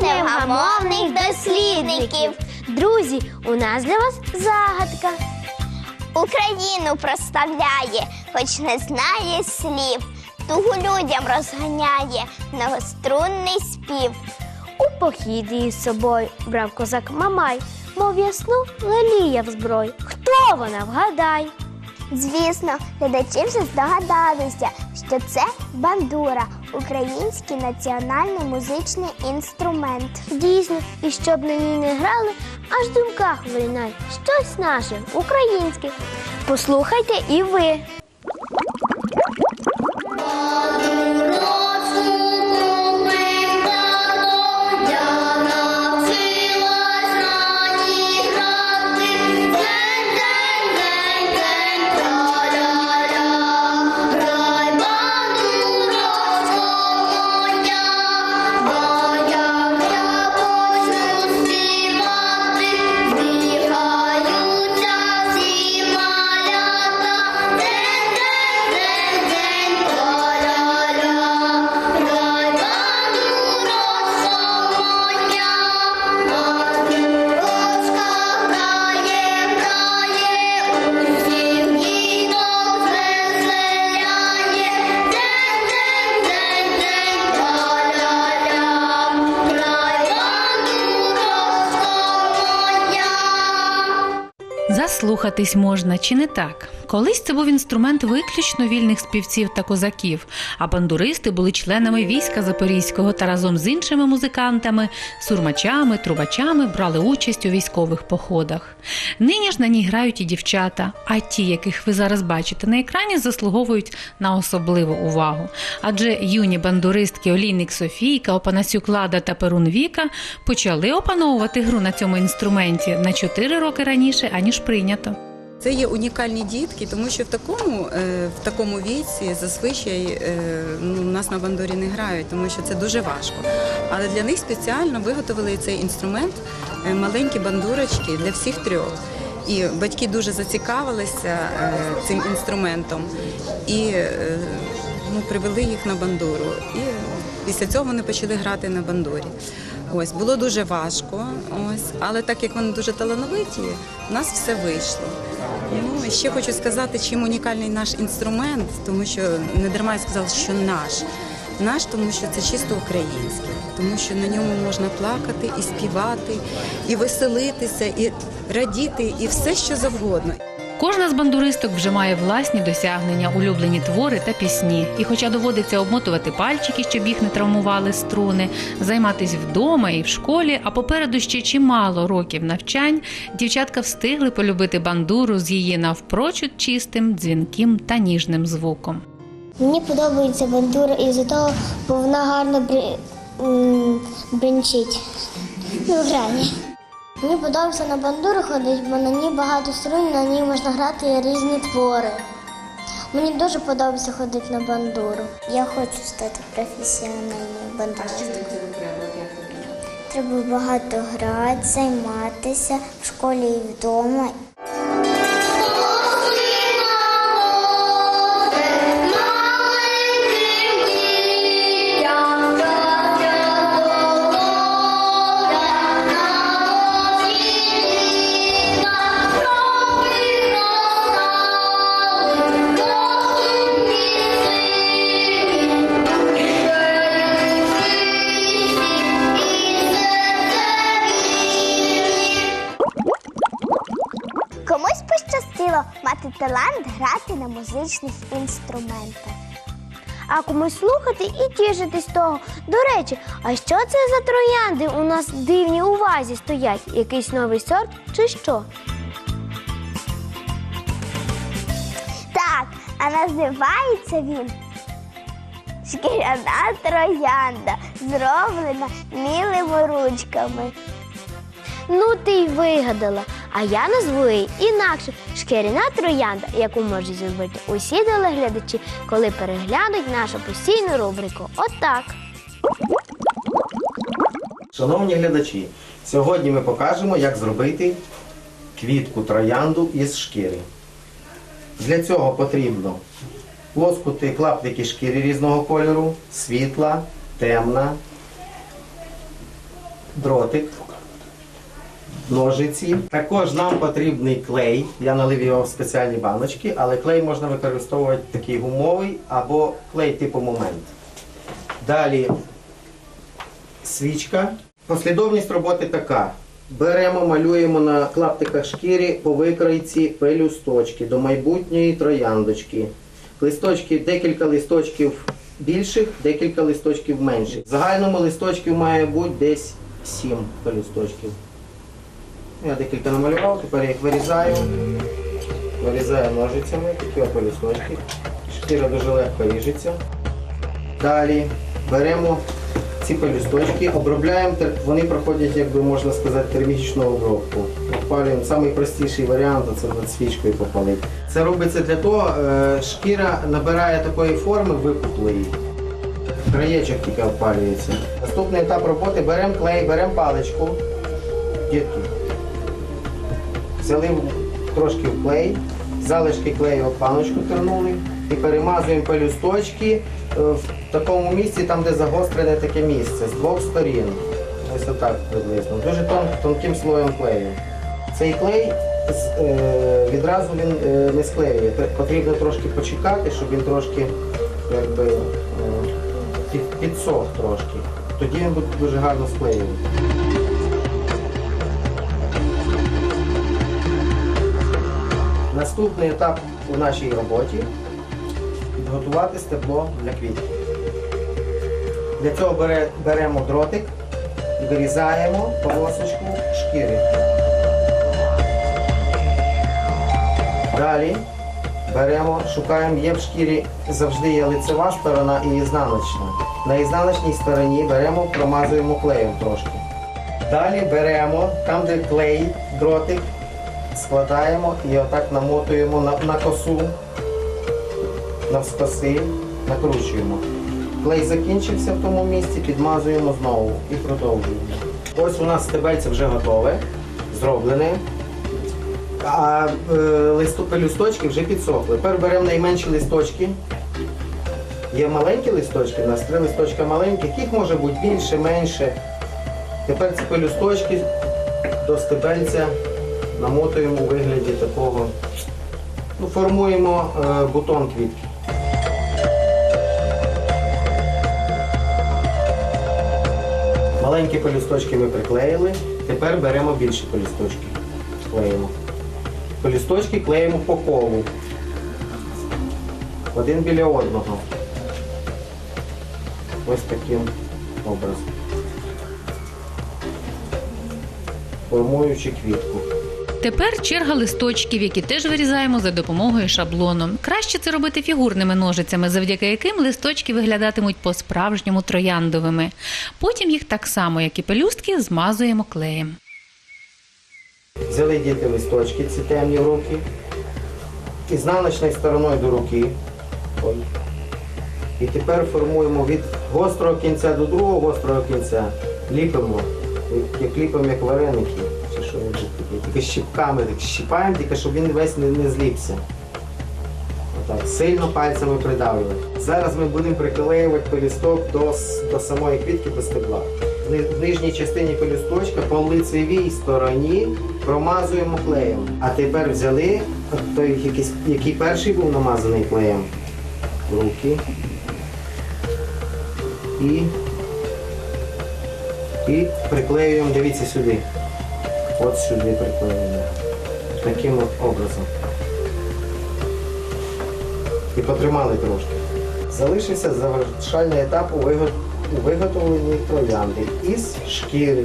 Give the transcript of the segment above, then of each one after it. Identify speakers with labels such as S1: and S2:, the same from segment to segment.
S1: Невгамовних дослідників. Друзі, у нас для вас загадка. Україну проставляє, хоч не знає слів. Тугу людям розганяє многострунний спів. У похід її з собою брав козак Мамай, мов ясну лелія в зброй. Хто вона вгадай? Звісно, глядачі вже здогадалися, що це бандура, український національний музичний інструмент. Дійсно, і щоб на ній не грали, аж в думках виринає щось наше, українське. Послухайте і ви.
S2: Заслухатись можна чи не так? Колись це був інструмент виключно вільних співців та козаків, а бандуристи були членами війська Запорізького та разом з іншими музикантами, сурмачами, трубачами брали участь у військових походах. Нині ж на ній грають і дівчата, а ті, яких ви зараз бачите на екрані, заслуговують на особливу увагу. Адже юні бандуристки Олійник Софійка, Опанасюк Лада та Перун Віка почали опановувати гру на цьому інструменті на 4 роки раніше, аніж прийнято.
S3: Це є унікальні дітки, тому що в такому, е, в такому віці зазвичай е, ну, нас на бандурі не грають, тому що це дуже важко. Але для них спеціально виготовили цей інструмент, е, маленькі бандурочки для всіх трьох. І батьки дуже зацікавилися цим інструментом і ну, привели їх на бандуру. І після цього вони почали грати на бандурі. Ось було дуже важко, ось, але так як вони дуже талановиті, у нас все вийшло. Ну ще хочу сказати, чим унікальний наш інструмент, тому що не дарма я сказала, що наш. Наш, тому що це чисто українське, тому що на ньому можна плакати і співати, і веселитися, і радіти, і все, що завгодно.
S2: Кожна з бандуристок вже має власні досягнення, улюблені твори та пісні. І хоча доводиться обмотувати пальчики, щоб їх не травмували струни, займатися вдома і в школі, а попереду ще чимало років навчань, дівчатка встигли полюбити бандуру з її навпрочуд чистим, дзвінким та ніжним звуком.
S1: Мені подобається бандура із-за того, бо вона гарно бринчить. Ну, грає. Мені подобається на бандуру ходити, бо на ній багато струн, на ній можна грати різні твори. Мені дуже подобається ходити на бандуру. Я хочу стати професіональною бандуристом. Треба багато грати, займатися в школі і вдома. Талант грати на музичних інструментах. А комусь слухати і тішитись того. До речі, а що це за троянди у нас дивні у вазі стоять? Якийсь новий сорт чи що? Так, а називається він шкіряна троянда, зроблена мілими ручками. Ну ти й вигадала. А я назву її інакше шкіряна троянда, яку можуть зробити усі телеглядачі, коли переглянуть нашу постійну рубрику. Отак.
S4: Шановні глядачі, сьогодні ми покажемо, як зробити квітку троянду із шкіри. Для цього потрібно лоскути клаптики шкіри різного кольору, світла, темна, дротик, ножиці. Також нам потрібний клей. Я налив його в спеціальні баночки, але клей можна використовувати такий гумовий або клей типу момент. Далі свічка. Послідовність роботи така. Беремо, малюємо на клаптиках шкіри по викройці пелюсточки до майбутньої трояндочки. Листочки, декілька листочків більших, декілька листочків менших. В загальному листочків має бути десь 7 пелюсточків. Я декілька намалював, тепер я їх вирізаю. Вирізаю ножицями, такі от. Шкіра дуже легко ріжеться. Далі беремо ці пелюсточки, обробляємо, вони проходять, як би можна сказати, термічну обробку. Опалюємо. Самий простіший варіант це над свічкою попалити. Це робиться для того, е, шкіра набирає такої форми випуклої. Краєчок тільки опалюється. Наступний етап роботи беремо клей, беремо паличку. Дітки. Взяли трошки в клей, залишки клею в паночку тернули і перемазуємо пелюсточки е, в такому місці, там, де загострене таке місце, з двох сторін. Ось отак приблизно. Дуже тон, тонким слоєм клею. Цей клей е, відразу він е, не склеює. Потрібно трошки почекати, щоб він трошки якби, підсох трошки. Тоді він буде дуже гарно склеювати. Наступний етап у нашій роботі підготувати стебло для квітки. Для цього беремо дротик вирізаємо полосочку шкіри. Далі беремо, шукаємо, є в шкірі завжди є лицева сторона і ізнаночна. На ізнаночній стороні беремо, промазуємо клеєм трошки. Далі беремо там, де клей, дротик, складаємо і отак намотуємо на, на косу, навскоси, накручуємо. Клей закінчився в тому місці, підмазуємо знову і продовжуємо. Ось у нас стебельце вже готове, зроблене. А е, листу, пелюсточки вже підсохли. Тепер беремо найменші листочки. Є маленькі листочки, у нас три листочка маленьких, їх може бути більше, менше. Тепер ці пелюсточки до стебельця намотуємо у вигляді такого. Ну, формуємо е, бутон квітки. Маленькі пелюсточки ми приклеїли. Тепер беремо більші пелюсточки. Клеїмо. Пелюсточки клеїмо по колу. Один біля одного. Ось таким образом. Формуючи квітку.
S2: Тепер черга листочків, які теж вирізаємо за допомогою шаблону. Краще це робити фігурними ножицями, завдяки яким листочки виглядатимуть по-справжньому трояндовими. Потім їх так само, як і пелюстки, змазуємо клеєм.
S4: Взяли діти листочки, ці темні руки. І з стороною до руки. І тепер формуємо від гострого кінця до другого гострого кінця. Ліпимо. Як ліпимо, як вареники. Чи що небудь таке. Тільки щіпками так щіпаємо, тільки щоб він весь не, не зліпся. Отак, сильно пальцями придавлювати. Зараз ми будемо приклеювати пелюсток до, до самої квітки, до стебла. В нижній частині пелюсточка по лицевій стороні промазуємо клеєм. А тепер взяли той, якийсь, який перший був намазаний клеєм руки. І, і приклеюємо, дивіться сюди. От сюди приклеюємо. Таким от образом. І потримали трошки. Залишився завершальний етап у виго- у виготовленні троянди із шкіри.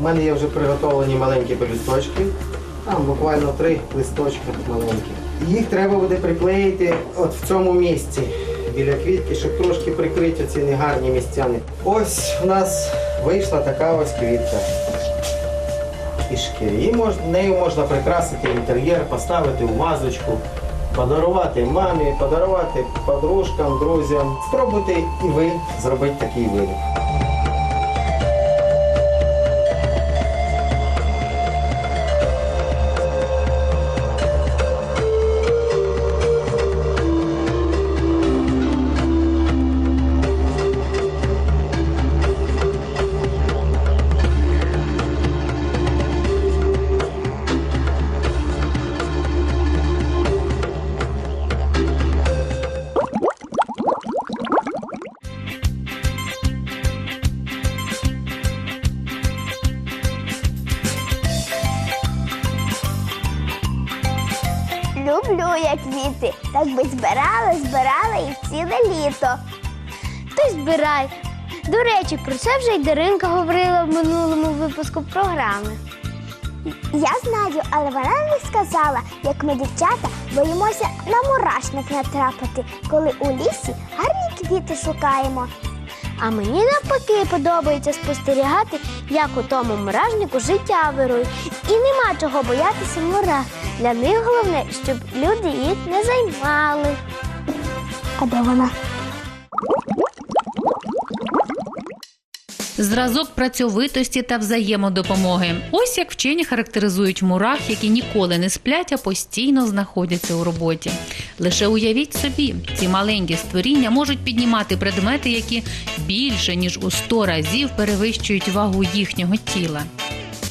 S4: У мене є вже приготовлені маленькі пелюсточки. Там буквально три листочки маленькі. Їх треба буде приклеїти от в цьому місці біля квітки, щоб трошки прикрити ці негарні місця. Ось у нас вийшла така ось квітка шкіри. Її мож, нею можна прикрасити інтер'єр, поставити у вазочку, подарувати мамі, подарувати подружкам, друзям. Спробуйте і ви зробити такий виріб.
S1: Літо. Хтось збирай. До речі, про це вже й Даринка говорила в минулому випуску програми. Я знаю, але вона не сказала, як ми, дівчата, боїмося на мурашник натрапити, коли у лісі гарні квіти шукаємо. А мені навпаки подобається спостерігати, як у тому муражнику життя вирує. І нема чого боятися мурах. Для них головне, щоб люди їх не займали. А де вона?
S2: Зразок працьовитості та взаємодопомоги. Ось як вчені характеризують мурах, які ніколи не сплять, а постійно знаходяться у роботі. Лише уявіть собі, ці маленькі створіння можуть піднімати предмети, які більше ніж у 100 разів перевищують вагу їхнього тіла.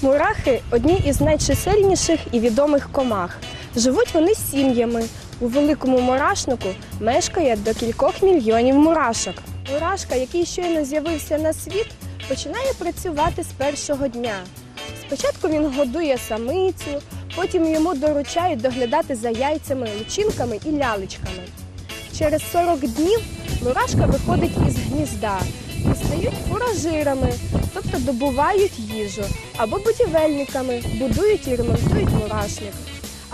S5: Мурахи одні із найчисельніших і відомих комах. Живуть вони сім'ями. У великому мурашнику мешкає до кількох мільйонів мурашок. Мурашка, який щойно з'явився на світ, починає працювати з першого дня. Спочатку він годує самицю, потім йому доручають доглядати за яйцями, личинками і лялечками. Через 40 днів мурашка виходить із гнізда і стають фуражирами, тобто добувають їжу, або будівельниками, будують і ремонтують мурашник,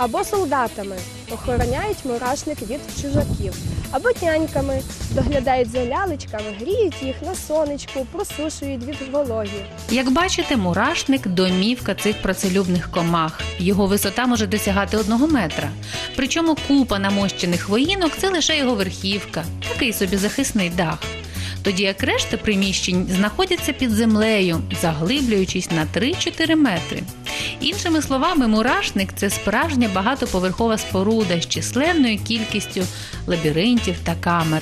S5: або солдатами, охороняють мурашник від чужаків, або няньками, доглядають за лялечками, гріють їх на сонечку, просушують від вологі.
S2: Як бачите, мурашник домівка цих працелюбних комах. Його висота може досягати одного метра. Причому купа намощених воїнок це лише його верхівка, такий собі захисний дах. Тоді як решта приміщень знаходяться під землею, заглиблюючись на 3-4 метри. Іншими словами, мурашник це справжня багатоповерхова споруда з численною кількістю лабіринтів та камер.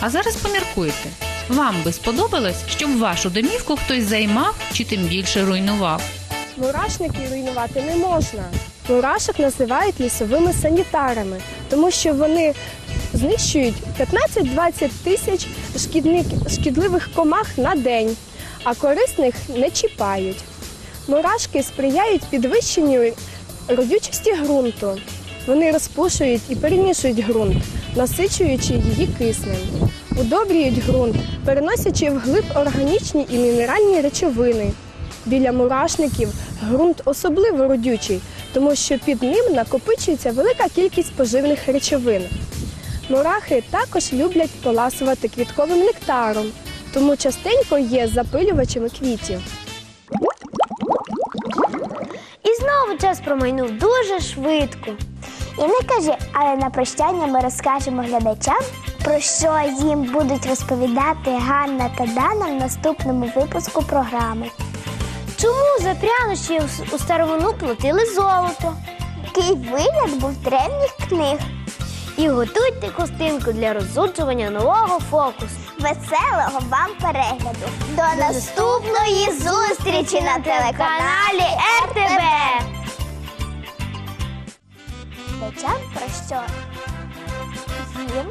S2: А зараз поміркуйте. Вам би сподобалось, щоб вашу домівку хтось займав чи тим більше руйнував?
S5: Мурашники руйнувати не можна. Мурашок називають лісовими санітарами, тому що вони знищують 15-20 тисяч шкідливих комах на день, а корисних не чіпають. Мурашки сприяють підвищенню родючості ґрунту. Вони розпушують і перемішують ґрунт, насичуючи її киснем. Удобрюють ґрунт, переносячи вглиб органічні і мінеральні речовини. Біля мурашників ґрунт особливо родючий, тому що під ним накопичується велика кількість поживних речовин. Мурахи також люблять поласувати квітковим нектаром, тому частенько є запилювачами квітів.
S1: І знову час промайнув дуже швидко. І не кажи, але на прощання ми розкажемо глядачам, про що їм будуть розповідати Ганна та Дана в наступному випуску програми. Чому за прянощі у старовину платили золото? Який вигляд був древніх книг. І готуйте костинку для розсуджування нового фокусу веселого вам перегляду. До наступної зустрічі на телеканалі РТБ. Дитя про що? Їм?